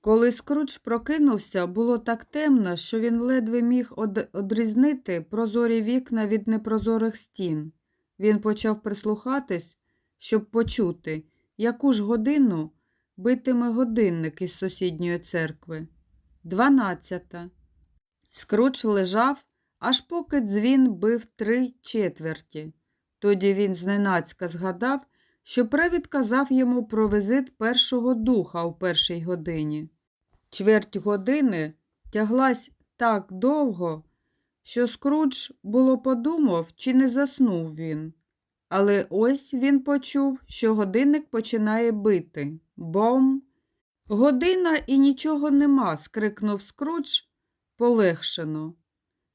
Коли Скрудж прокинувся, було так темно, що він ледве міг одрізнити прозорі вікна від непрозорих стін. Він почав прислухатись, щоб почути, яку ж годину битиме годинник із сусідньої церкви. Дванадцята. Скрудж лежав, аж поки дзвін бив три четверті. Тоді він зненацька згадав, що привід казав йому про візит першого духа у першій годині. Чверть години тяглась так довго, що Скрудж було подумав, чи не заснув він. Але ось він почув, що годинник починає бити. Бом! Година і нічого нема, скрикнув Скрудж полегшено.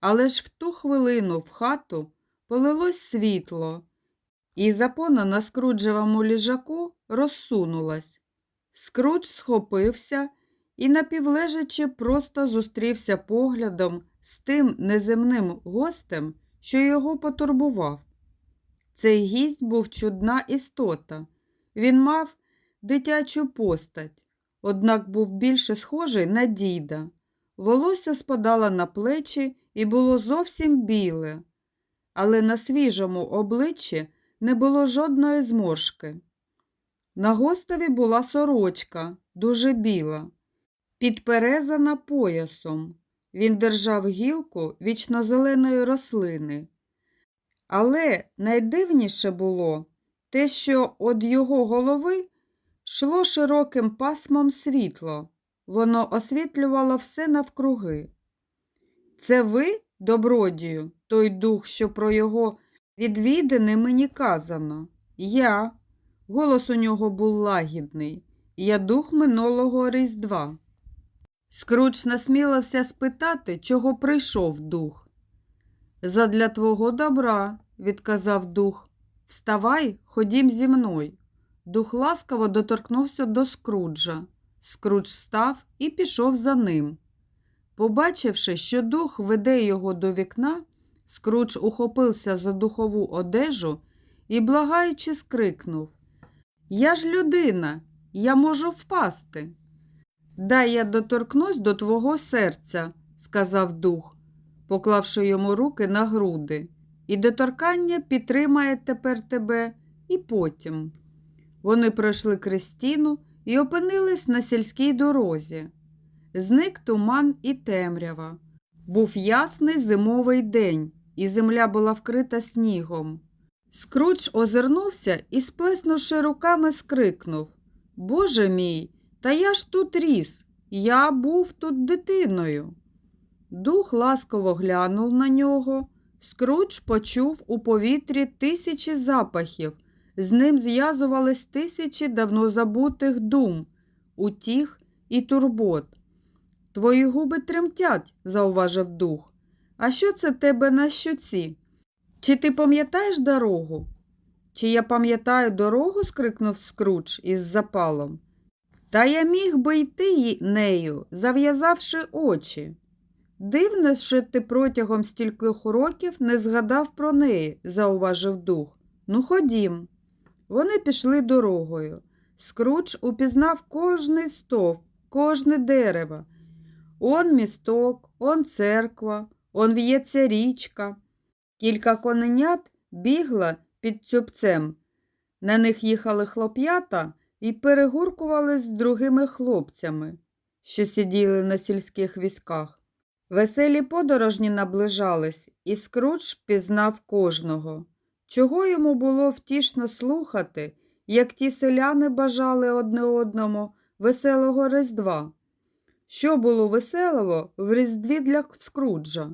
Але ж в ту хвилину в хату полилось світло, і запона на скруджевому ліжаку розсунулась. Скрудж схопився і, напівлежачи, просто зустрівся поглядом з тим неземним гостем, що його потурбував. Цей гість був чудна істота. Він мав дитячу постать, однак був більше схожий на діда. Волосся спадало на плечі і було зовсім біле, але на свіжому обличчі не було жодної зморшки. На гостеві була сорочка, дуже біла, підперезана поясом. Він держав гілку вічнозеленої рослини. Але найдивніше було те, що од його голови йшло широким пасмом світло. Воно освітлювало все навкруги. Це ви, добродію, той дух, що про його відвідини мені казано. Я. Голос у нього був лагідний. Я дух минулого Різдва. Скруч насмілився спитати, чого прийшов дух. Задля твого добра, відказав дух. Вставай, ходім зі мною. Дух ласкаво доторкнувся до Скруджа. Скрудж встав і пішов за ним. Побачивши, що дух веде його до вікна, Скрудж ухопився за духову одежу і, благаючи, скрикнув Я ж людина, я можу впасти. Дай я доторкнусь до твого серця, сказав дух, поклавши йому руки на груди, і доторкання підтримає тепер тебе і потім. Вони пройшли крестіну і опинились на сільській дорозі. Зник туман і темрява. Був ясний зимовий день, і земля була вкрита снігом. Скрудж озирнувся і, сплеснувши руками, скрикнув Боже мій, та я ж тут ріс, я був тут дитиною. Дух ласково глянув на нього. Скрудж почув у повітрі тисячі запахів, з ним зв'язувались тисячі давно забутих дум, утіх і турбот. Твої губи тремтять, зауважив дух. А що це тебе на щоці? Чи ти пам'ятаєш дорогу? Чи я пам'ятаю дорогу? скрикнув Скрудж із запалом. Та я міг би йти нею, зав'язавши очі. Дивно, що ти протягом стількох років не згадав про неї, зауважив дух. Ну, ходім. Вони пішли дорогою. Скрудж упізнав кожний стовп, кожне дерево. Он місток, он церква, он в'ється річка. Кілька коненят бігла під цюбцем. На них їхали хлоп'ята і перегуркували з другими хлопцями, що сиділи на сільських візках. Веселі подорожні наближались, і Скрудж пізнав кожного. Чого йому було втішно слухати, як ті селяни бажали одне одному веселого Різдва? Що було веселого в Різдві для Скруджа?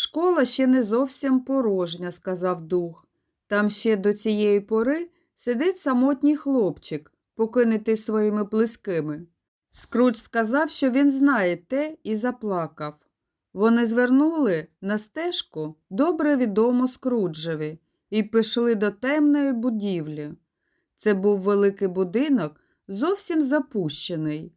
Школа ще не зовсім порожня, сказав дух. Там ще до цієї пори сидить самотній хлопчик, покинутий своїми близькими. Скрудж сказав, що він знає те, і заплакав. Вони звернули на стежку добре відому Скруджеві і пішли до темної будівлі. Це був великий будинок, зовсім запущений.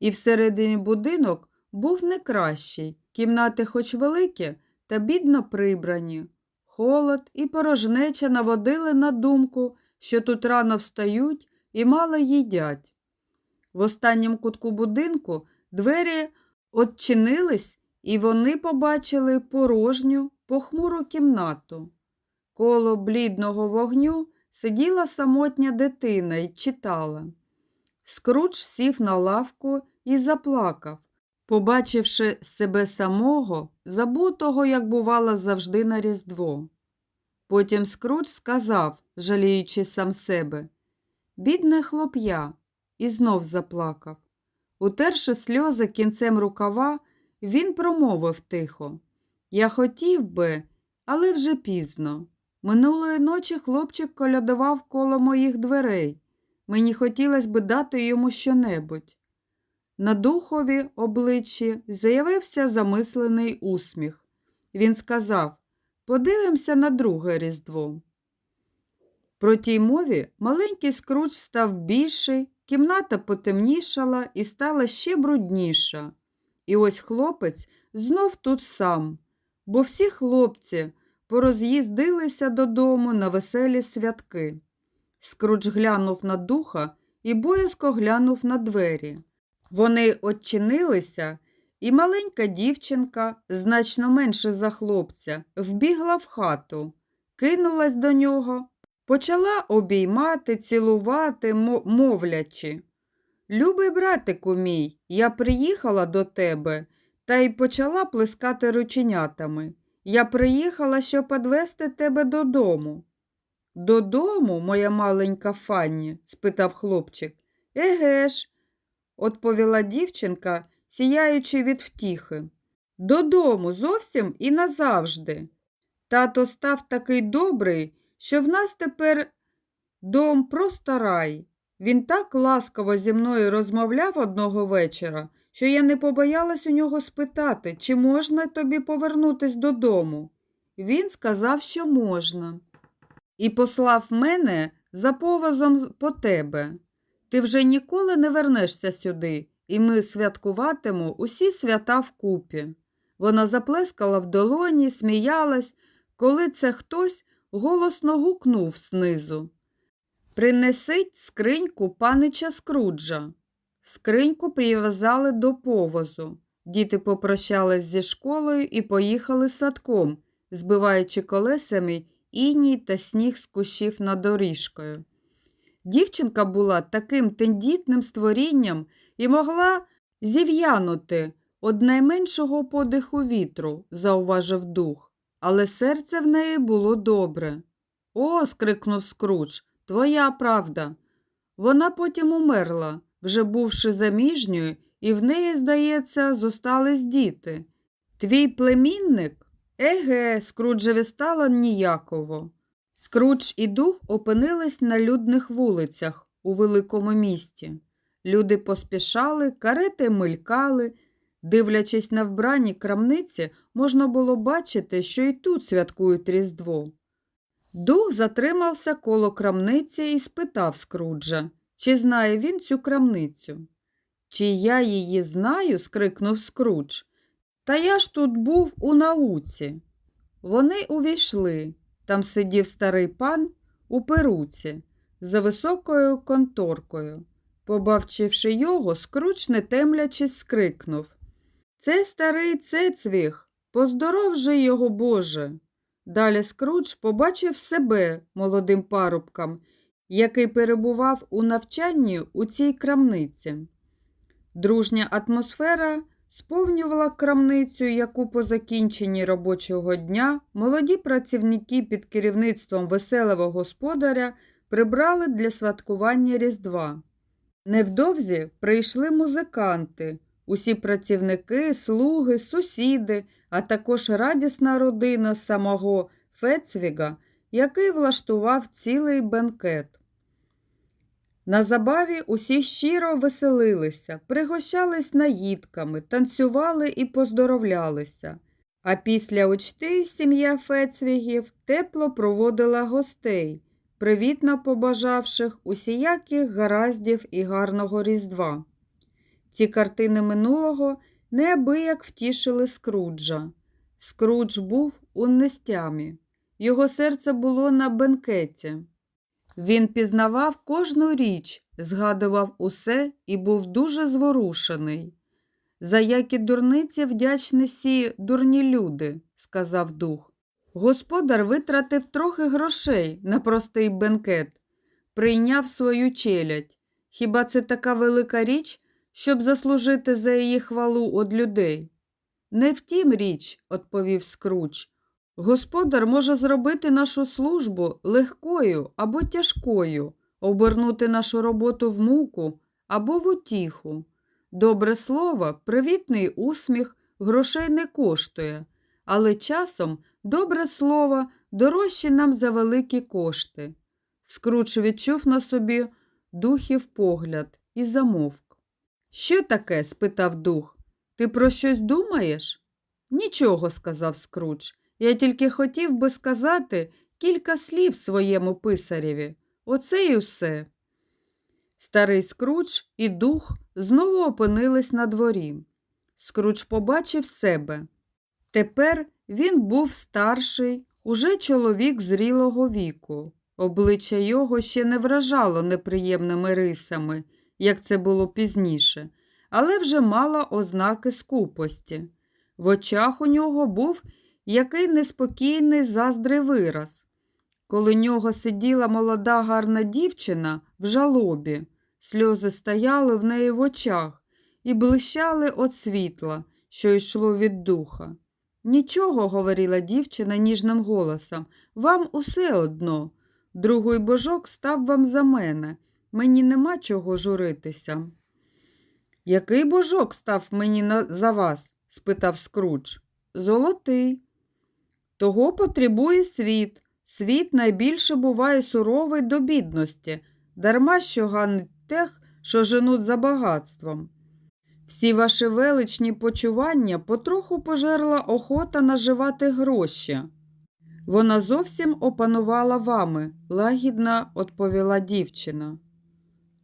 І всередині будинок був не кращий, кімнати хоч великі, та бідно прибрані. Холод і порожнеча наводили на думку, що тут рано встають і мало їдять. В останньому кутку будинку двері odчинились, і вони побачили порожню, похмуру кімнату. Коло блідного вогню сиділа самотня дитина і читала. Скрудж сів на лавку і заплакав, побачивши себе самого, забутого, як бувало завжди на Різдво. Потім Скрудж сказав, жаліючи сам себе, бідне хлоп'я, і знов заплакав. Утерши сльози кінцем рукава, він промовив тихо. Я хотів би, але вже пізно. Минулої ночі хлопчик колядував коло моїх дверей. Мені хотілося би дати йому щонебудь. На духові обличчі з'явився замислений усміх. Він сказав Подивимося на друге Різдво. Про тій мові маленький скруч став більший, кімната потемнішала і стала ще брудніша. І ось хлопець знов тут сам, бо всі хлопці пороз'їздилися додому на веселі святки. Скрудж глянув на духа і боязко глянув на двері. Вони очинилися, і маленька дівчинка, значно менше за хлопця, вбігла в хату, кинулась до нього, почала обіймати, цілувати, мовлячи. Любий братику мій, я приїхала до тебе та й почала плескати рученятами. Я приїхала, щоб одвести тебе додому. Додому, моя маленька Фанні? спитав хлопчик. Еге ж, відповіла дівчинка, сіяючи від втіхи. Додому зовсім і назавжди. Тато став такий добрий, що в нас тепер дом просто рай. Він так ласково зі мною розмовляв одного вечора, що я не побоялась у нього спитати, чи можна тобі повернутись додому. Він сказав, що можна, і послав мене за повозом по тебе. Ти вже ніколи не вернешся сюди, і ми святкуватимемо усі свята вкупі. Вона заплескала в долоні, сміялась, коли це хтось голосно гукнув знизу. Принесіть скриньку панича Скруджа. Скриньку прив'язали до повозу. Діти попрощались зі школою і поїхали садком, збиваючи колесами іній та сніг з кущів над доріжкою. Дівчинка була таким тендітним створінням і могла зів'янути од найменшого подиху вітру, зауважив дух, але серце в неї було добре. О, скрикнув Скрудж, твоя правда. Вона потім умерла, вже бувши заміжньою, і в неї, здається, зостались діти. Твій племінник? Еге, Скруджеві стало ніяково. Скрудж і дух опинились на людних вулицях у великому місті. Люди поспішали, карети мелькали. Дивлячись на вбрані крамниці, можна було бачити, що і тут святкують Різдво. Дух затримався коло крамниці і спитав Скруджа, чи знає він цю крамницю. Чи я її знаю? скрикнув Скрудж. Та я ж тут був у науці. Вони увійшли. Там сидів старий пан у перуці за високою конторкою. Побавчивши його, Скруч, не темлячись, скрикнув. Це старий цецвіх, поздоров же його, Боже. Далі Скрудж побачив себе молодим парубком, який перебував у навчанні у цій крамниці. Дружня атмосфера сповнювала крамницю, яку по закінченні робочого дня молоді працівники під керівництвом веселого господаря прибрали для святкування Різдва. Невдовзі прийшли музиканти, усі працівники, слуги, сусіди, а також радісна родина самого Фецвіга, який влаштував цілий бенкет. На забаві усі щиро веселилися, пригощались наїдками, танцювали і поздоровлялися. А після учти сім'я Фецвігів тепло проводила гостей, привітно побажавших усіяких гараздів і гарного Різдва. Ці картини минулого неабияк втішили Скруджа. Скрудж був у нестямі. Його серце було на бенкеті. Він пізнавав кожну річ, згадував усе і був дуже зворушений. За які дурниці вдячні сі дурні люди, сказав дух. Господар витратив трохи грошей на простий бенкет, прийняв свою челядь. Хіба це така велика річ, щоб заслужити за її хвалу од людей? Не втім річ, відповів Скруч. Господар може зробити нашу службу легкою або тяжкою, обернути нашу роботу в муку або в утіху. Добре слово, привітний усміх грошей не коштує, але часом добре слово дорожче нам за великі кошти. Скруч відчув на собі духів погляд і замовк. Що таке? спитав дух. Ти про щось думаєш? Нічого, сказав Скруч. Я тільки хотів би сказати кілька слів своєму писареві. Оце і все. Старий Скруч і дух знову опинились на дворі. Скруч побачив себе. Тепер він був старший, уже чоловік зрілого віку. Обличчя його ще не вражало неприємними рисами, як це було пізніше, але вже мало ознаки скупості. В очах у нього був який неспокійний заздрий вираз. Коли нього сиділа молода гарна дівчина в жалобі, сльози стояли в неї в очах і блищали від світла, що йшло від духа. Нічого, говорила дівчина ніжним голосом, вам усе одно. Другий божок став вам за мене. Мені нема чого журитися. Який божок став мені на... за вас? спитав Скрудж. Золотий. Того потребує світ. Світ найбільше буває суровий до бідності, дарма що ганить тех, що женуть за багатством. Всі ваші величні почування потроху пожерла охота наживати гроші. Вона зовсім опанувала вами, лагідно відповіла дівчина.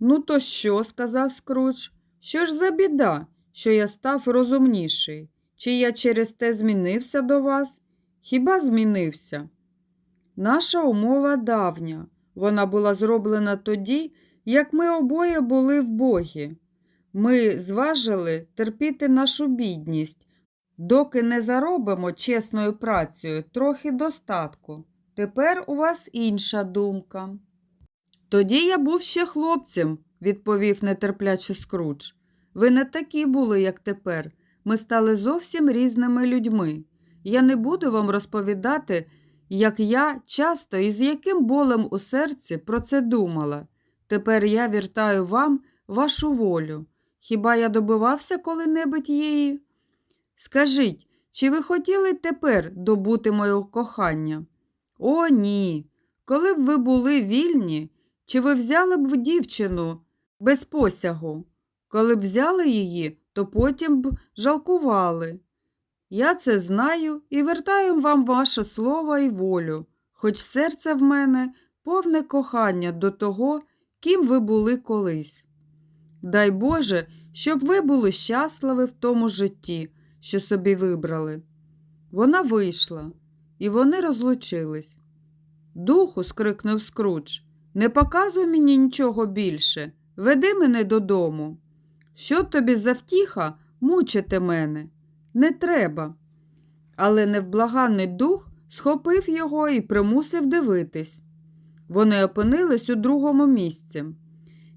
Ну, то що? сказав Скрудж. Що ж за біда, що я став розумніший? Чи я через те змінився до вас? Хіба змінився? Наша умова давня. Вона була зроблена тоді, як ми обоє були в Богі. Ми зважили терпіти нашу бідність, доки не заробимо чесною працею трохи достатку. Тепер у вас інша думка. Тоді я був ще хлопцем, відповів нетерпляче Скрудж. Ви не такі були, як тепер. Ми стали зовсім різними людьми. Я не буду вам розповідати, як я часто і з яким болем у серці про це думала. Тепер я вертаю вам вашу волю. Хіба я добивався коли-небудь її? Скажіть, чи ви хотіли тепер добути моє кохання? О, ні. Коли б ви були вільні, чи ви взяли б дівчину без посягу? Коли б взяли її, то потім б жалкували. Я це знаю і вертаю вам ваше слово і волю, хоч серце в мене повне кохання до того, ким ви були колись. Дай Боже, щоб ви були щасливі в тому житті, що собі вибрали. Вона вийшла, і вони розлучились. Духу, скрикнув Скрудж, не показуй мені нічого більше, веди мене додому. Що тобі за втіха мучити мене? Не треба. Але невблаганний дух схопив його і примусив дивитись. Вони опинились у другому місці.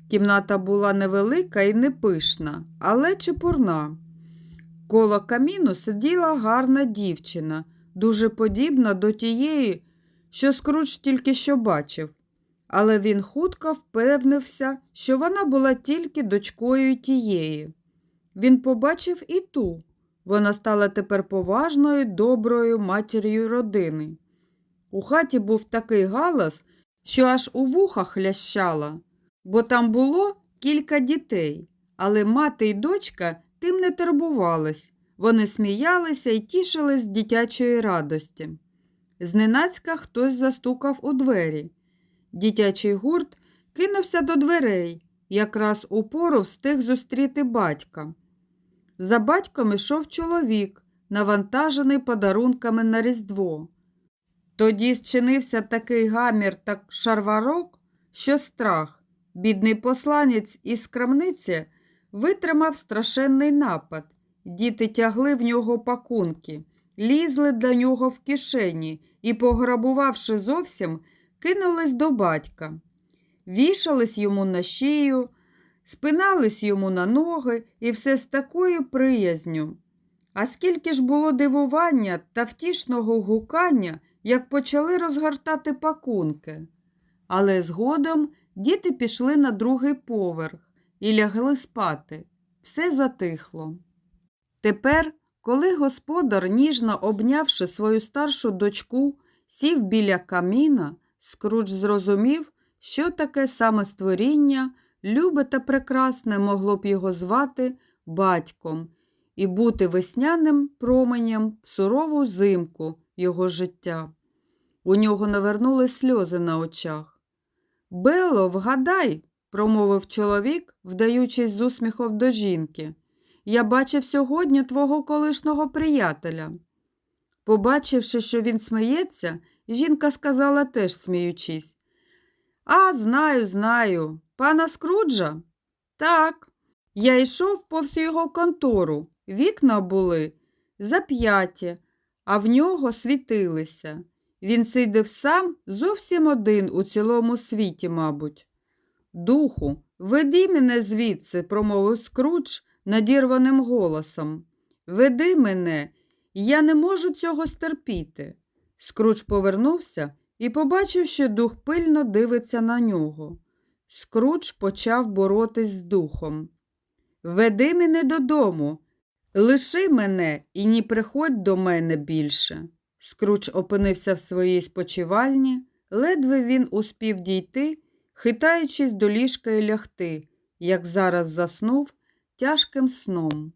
Кімната була невелика і непишна, але чепурна. Коло каміну сиділа гарна дівчина, дуже подібна до тієї, що Скрудж тільки що бачив. Але він хутко впевнився, що вона була тільки дочкою тієї. Він побачив і ту. Вона стала тепер поважною, доброю матір'ю родини. У хаті був такий галас, що аж у вухах лящала, бо там було кілька дітей, але мати й дочка тим не турбувались. Вони сміялися і тішились з дитячої радості. Зненацька хтось застукав у двері. Дитячий гурт кинувся до дверей, якраз у пору встиг зустріти батька. За батьком ішов чоловік, навантажений подарунками на Різдво. Тоді зчинився такий гамір та шарварок, що страх, Бідний посланець із крамниці витримав страшенний напад. Діти тягли в нього пакунки, лізли до нього в кишені і, пограбувавши зовсім, кинулись до батька. Вішались йому на шию, спинались йому на ноги і все з такою приязню. А скільки ж було дивування та втішного гукання, як почали розгортати пакунки. Але згодом діти пішли на другий поверх і лягли спати. Все затихло. Тепер, коли господар, ніжно обнявши свою старшу дочку, сів біля каміна, Скрудж зрозумів, що таке саме створіння, любе та прекрасне могло б його звати батьком і бути весняним променем в сурову зимку його життя. У нього навернули сльози на очах. Бело, вгадай, промовив чоловік, вдаючись з усміхом до жінки. Я бачив сьогодні твого колишнього приятеля. Побачивши, що він сміється, жінка сказала теж сміючись. А, знаю, знаю. Пана Скруджа? Так. Я йшов повз його контору. Вікна були зап'яті, а в нього світилися. Він сидів сам зовсім один у цілому світі, мабуть. Духу, веди мене звідси, промовив Скрудж надірваним голосом. Веди мене, я не можу цього стерпіти. Скрудж повернувся і побачив, що дух пильно дивиться на нього. Скрудж почав боротись з духом. Веди мене додому, лиши мене і не приходь до мене більше. Скрудж опинився в своїй спочивальні, ледве він успів дійти, хитаючись до ліжка і лягти, як зараз заснув тяжким сном.